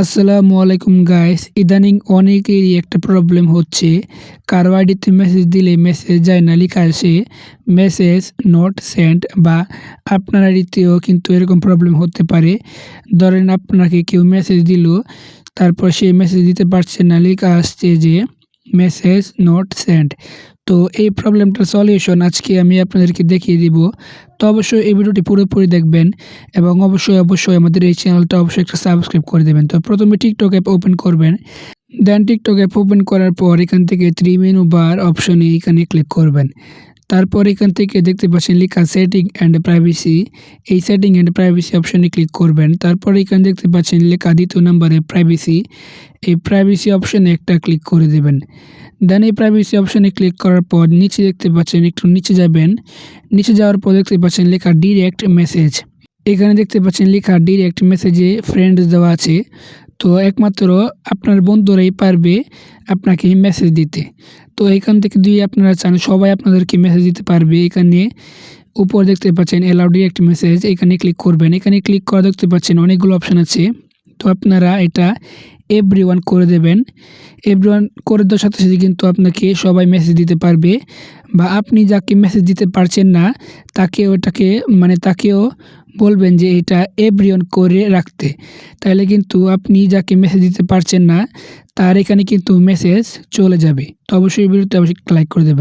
আসসালামু আলাইকুম গাইস ইদানিং অনেকেরই একটা প্রবলেম হচ্ছে। কারও আইডিতে মেসেজ দিলে মেসেজ যায় না, লেখা আসে। মেসেজ নট সেন্ড বা আপনার আইডিতেও কিন্তু এরকম প্রবলেম হতে পারে। ধরেন আপনাকে কেউ মেসেজ দিল, তারপর সেই মেসেজ দিতে পারছে না, লেখা আসছে যে মেসেজ নট সেন্ড তো এই প্রবলেমটার সলিউশন আজকে আমি আপনাদেরকে দেখিয়ে দিব। তো অবশ্যই এই ভিডিওটি পুরোপুরি দেখবেন এবং অবশ্যই অবশ্যই আমাদের এই চ্যানেলটা অবশ্যই একটা সাবস্ক্রাইব করে দেবেন। তো প্রথমে টিকটক অ্যাপ ওপেন করবেন। দেন টিকটক অ্যাপ ওপেন করার পর এখান থেকে থ্রি মেনু বার অপশনে এখানে ক্লিক করবেন। তারপর এখান থেকে দেখতে পাচ্ছেন লেখা সেটিং অ্যান্ড প্রাইভেসি এই সেটিং অ্যান্ড প্রাইভেসি অপশনে ক্লিক করবেন। তারপর এখানে দেখতে পাচ্ছেন লেখা দ্বিতীয় নম্বরে প্রাইভেসি এই প্রাইভেসি অপশনে একটা ক্লিক করে দেবেন। দেন এই প্রাইভেসি অপশনে ক্লিক করার পর নিচে দেখতে পাচ্ছেন একটু নিচে যাবেন। নিচে যাওয়ার পর দেখতে পাচ্ছেন লেখা ডিরেক্ট মেসেজ এখানে দেখতে পাচ্ছেন লেখা ডিরেক্ট মেসেজে ফ্রেন্ড দেওয়া আছে। তো একমাত্র আপনার বন্ধুরাই পারবে আপনাকে মেসেজ দিতে। তো এখান থেকে যদি আপনারা চান, সবাই আপনাদেরকে মেসেজ দিতে পারবে। এখানে উপর দেখতে পাচ্ছেন অ্যালাউ ডিরেক্ট মেসেজ এখানে ক্লিক করবেন। এখানে ক্লিক করা দেখতে পাচ্ছেন, অনেকগুলো অপশান আছে। তো আপনারা এটা এভরি করে দেবেন। এভরি ওয়ান করে দেওয়ার সাথে সাথে কিন্তু আপনাকে সবাই মেসেজ দিতে পারবে। বা আপনি যাকে মেসেজ দিতে পারছেন না তাকে ওটাকে মানে তাকেও বলবেন যে এটা এব্রিয়ন করে রাখতে। তাহলে কিন্তু আপনি যাকে মেসেজ দিতে পারছেন না, তার এখানে কিন্তু মেসেজ চলে যাবে। তো অবশ্যই বিরুদ্ধে অবশ্যই লাইক করে দেবেন।